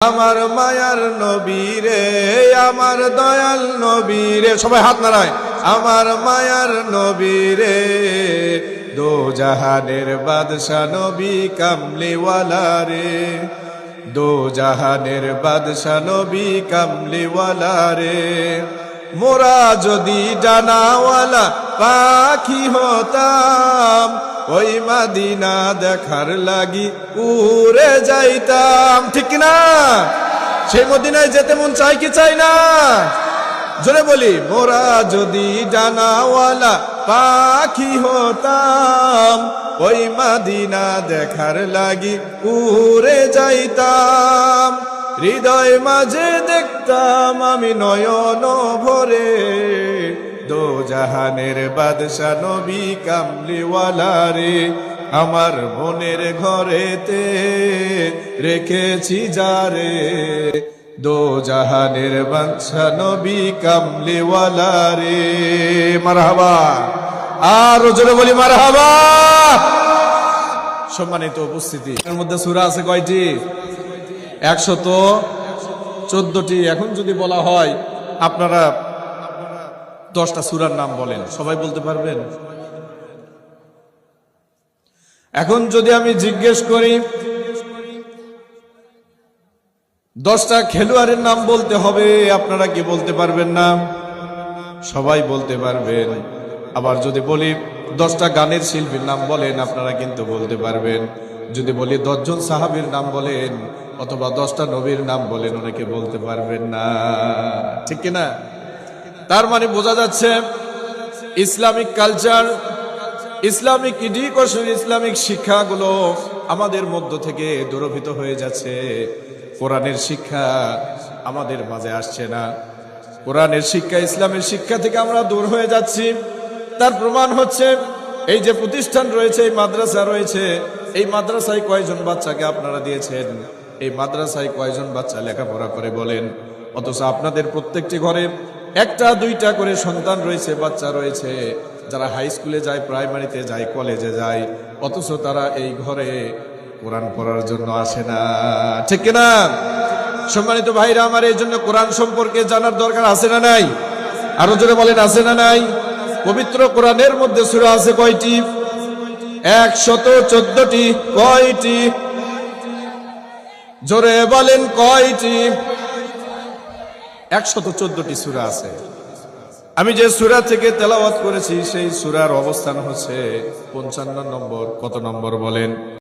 আমার মায়ার নবীরে আমার দয়াল নবীরে সবাই হাত নাড়ায়। আমার মায়ার নবীরে দো জাহানের বাদশা নবী কামলিওয়ালা রে। দো জাহানের বাদশা নবী কামলিওয়ালা রে। মোরা যদি ডানাওয়ালা পাখি হতাম, ওই মাদিনা দেখার লাগি উড়ে যাইতাম। ঠিক না সেই মদিনায় যেতে মন চাই কি চাই না? জোরে বলি, মোরা যদি ডানাওয়ালা পাখি হতাম, ওই মাদিনা দেখার লাগি উড়ে যাইতাম। হৃদয় মাঝে দেখতাম আমি নয়ন ভরে। দো জাহানের বাদশা নবী কামলিওয়ালা রে, আমার মনের ঘরেতে রেখেছি যারে দো জাহানের বাদশা নবী কামলিওয়ালা রে, মারহাবা। আর জোরে বলি মারহাবা। সম্মানিত উপস্থিতি। এর মধ্যে সুরা আছে কয়টি? একশত চোদ্দটি। এখন যদি বলা হয়, আপনারা দশটা সুরার নাম বলেন, সবাই বলতে পারবেন? এখন যদি আমি জিজ্ঞেস করি, দশটা খেলোয়াড়ের নাম বলতে হবে, আপনারা কি বলতে পারবেন না? সবাই বলতে পারবেন। আবার যদি বলি, দশটা গানের শিল্পীর নাম বলেন, আপনারা কিন্তু বলতে পারবেন। যদি বলি, দশজন সাহাবীর নাম বলেন অথবা দশটা নবীর নাম বলেন, অনেকে বলতে পারবেন না। ঠিক কিনা? তার মানে বোঝা যাচ্ছে ইসলামিক কালচার, ইসলামিক ইডিকশন ইসলামিক শিক্ষাগুলো আমাদের মধ্য থেকে দূরভূত হয়ে যাচ্ছে। কোরআনের শিক্ষা আমাদের মাঝে আসছে না। কোরআনের শিক্ষা, ইসলামের শিক্ষা থেকে আমরা দূর হয়ে যাচ্ছি। তার প্রমাণ হচ্ছে এই যে প্রতিষ্ঠান রয়েছে, এই মাদ্রাসা রয়েছে, এই মাদ্রাসায় কয়জন বাচ্চাকে আপনারা দিয়েছেন? এই মাদ্রাসায় কয়জন বাচ্চা লেখাপড়া করে বলেন? অথচ আপনাদের প্রত্যেকটি ঘরে একটা, দুইটা করে সন্তান রয়েছে, বাচ্চা রয়েছে। যারা হাই স্কুলে যায় প্রাইমারিতে যায় কলেজে যায়, অথচ তারা এই ঘরে কোরআন পড়ার জন্য আসে না। ঠিক কিনা? সম্মানিত ভাইরা, আমার এই জন্য কোরআন সম্পর্কে জানার দরকার আছে না নাই? আরও জোরে বলেন, আছে না নাই? পবিত্র কোরআনের মধ্যে সুরা আছে কয়টি? একশত চোদ্দটি। কয়টি? জোরে বলেন কয়টি? একশত চোদ্দটি সুরা আছে। আমি যে সুরা থেকে তেলাওয়াত করেছি, সেই সুরার অবস্থান হচ্ছে পঞ্চান্ন নম্বর। কত নম্বর বলেন?